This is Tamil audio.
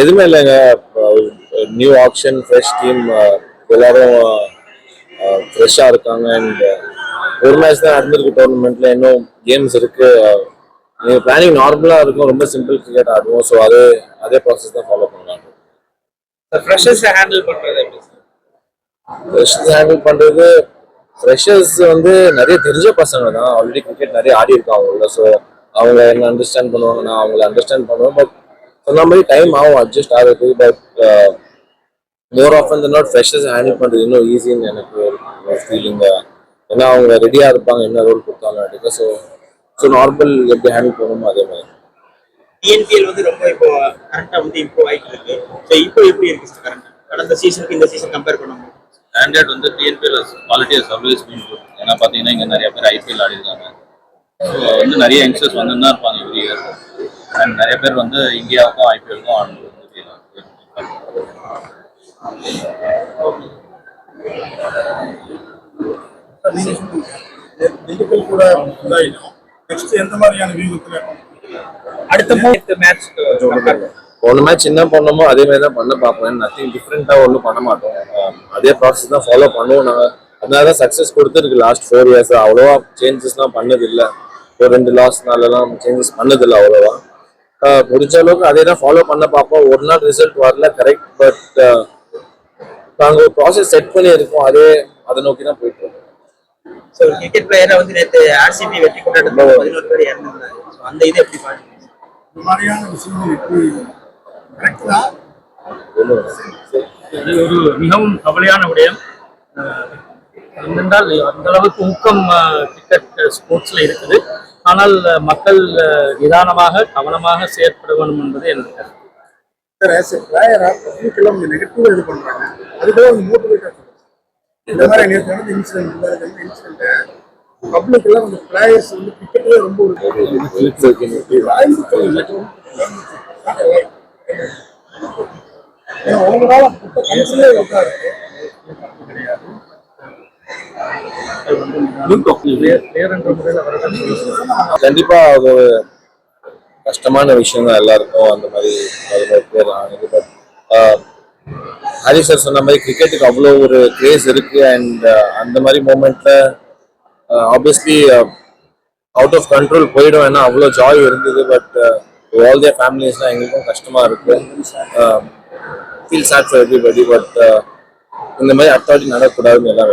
எதுவுமே இல்லைங்க. நியூ ஆக்ஷன் ஃப்ரெஷ் டீம் எல்லாரும் ஃப்ரெஷ்ஷாக இருக்காங்க. அண்ட் ஒரு மேட்ச் தான் நடந்திருக்கு டோர்னமெண்ட்ல இன்னும் கேம்ஸ் இருக்கு. நீங்கள் பிளானிங் நார்மலாக இருக்கும். ரொம்ப சிம்பிள் கிரிக்கெட் ஆடுவோம். ஸோ அதே அதே ப்ராசஸ் தான் ஃபாலோ பண்ணலாம். Freshers handle sir? Freshers handle பண்ணுறது ஃப்ரெஷர்ஸ் வந்து நிறைய தெரிஞ்ச பசங்க தான். ஆல்ரெடி கிரிக்கெட் நிறைய ஆடி இருக்காங்க. ஸோ அவங்க என்ன அண்டர்ஸ்டாண்ட் பண்ணுவாங்க நான் அவங்கள அண்டர்ஸ்டாண்ட் பண்ணுவேன் பட் சொன்ன மாதிரி டைம் ஆகும் அட்ஜஸ்ட் ஆகுது பட் மோர் ஆஃப் அந்த நாட் ஃப்ரெஷர்ஸ் ஹேண்டில் பண்ணுறது இன்னும் ஈஸின்னு எனக்கு ஒரு ஃபீலிங் ஏன்னா அவங்க ரெடியாக இருப்பாங்க என்ன ரோல் கொடுத்தாலும் எடுக்க ஸோ ஸோ நார்மல் எப்படி ஹேண்டில் பண்ணணுமோ அதே மாதிரி. டிஎன்பிஎல் வந்து ரொம்ப இப்போ கரண்டா வந்து இம்ப்ரூவ் ஆயிட்டு இருக்கு. ஸோ இப்போ எப்படி இருக்கு சார் கரண்ட் கடந்த சீசனுக்கு இந்த சீசன் கம்பேர் பண்ணும்போது ஸ்டாண்டர்ட் வந்து TNPL quality service been good ஏன்னா பார்த்தீங்கன்னா இங்கே நிறைய பேர் ஐபிஎல் ஆடி இருக்காங்க ஸோ வந்து நிறைய யங்ஸ்டர்ஸ் வந்து தான் இருப்பாங்க எவ்ரி இயர் அண்ட் நிறைய பேர் வந்து இந்தியாவுக்கும் ஐபிஎலுக்கும் ஆடுறது கூட இதாயிடும். நெக்ஸ்ட் எந்த மாதிரியான வியூகத்துல அடுத்த மேட்ச் ஒன்று மேட்ச் என்ன பண்ணோமோ அதே மாதிரி தான் பண்ண பார்ப்போம். நத்திங் டிஃப்ரெண்ட்டாக ஒன்றும் பண்ண மாட்டோம். அதே ப்ராசஸ் தான் ஃபாலோ பண்ணுவோம் நாங்கள் அதனால தான் சக்ஸஸ் கொடுத்துருக்கு. லாஸ்ட் ஃபோர் இயர்ஸ் அவ்வளோவா சேஞ்சஸ்லாம் பண்ணது இல்லை ஒரு ரெண்டு லாஸ்னாலலாம் சேஞ்சஸ் பண்ணதில்லை அவ்வளோவா. முடிஞ்ச அளவுக்கு அதே தான் ஃபாலோ பண்ண பார்ப்போம். ஒரு நாள் ரிசல்ட் வரல கரெக்ட் பட் நாங்கள் ஒரு ப்ராசஸ் செட் பண்ணி இருக்கோம். அதே அதை நோக்கி தான் போயிட்டு இருக்கோம். ஸோ கிரிக்கெட் பிளேயரை வந்து நேற்று ஆர்சிபி வெற்றி கொண்டாட்டத்தில் பதினோரு பேர் இறந்துருந்தாங்க ஸோ அந்த இது எப்படி பாருங்க இந்த மாதிரியான விஷயங்கள் எப்படி கரெக்ட் தான் இது ஒரு மிகவும் கவலையான விடயம். என்னென்றால் அந்த அளவுக்கு ஊக்கம் கிரிக்கெட் ஸ்போர்ட்ஸ்ல இருக்குது. ஆனால் மக்கள் நிதானமாக கவனமாக செயற்பட வேண்டும் என்பது எனது கருத்து. இது இந்த மாதிரி நேற்று நடந்த இன்சிடென்ட் இந்த இன்சிடென்ட் பப்ளிக் எல்லாம் பிளேயர்ஸ் வந்து கிரிக்கெட்லேயே ரொம்ப ஒரு ஏன்னா ஓவரால் கண்ட்ரிலே கண்டிப்பா அது ஒரு கஷ்டமான விஷயம் தான் எல்லாருக்கும் அந்த மாதிரி பேர் ஆனது பட் ஹரி சார் சொன்ன மாதிரி கிரிக்கெட்டுக்கு அவ்வளோ ஒரு கிரேஸ் இருக்கு அண்ட் அந்த மாதிரி மூமெண்ட்ல ஆப்வியஸ்லி அவுட் ஆஃப் கண்ட்ரோல் போயிடும் ஏன்னா அவ்வளோ ஜாய் இருந்தது பட் ஆல் தியர் ஃபேமிலிஸ்லாம் எங்களுக்கும் கஷ்டமா இருக்கு. Feel sad for everybody but இந்த மாதிரி அடுத்த வாட்டி நடக்கக்கூடாதுன்னு எல்லாம்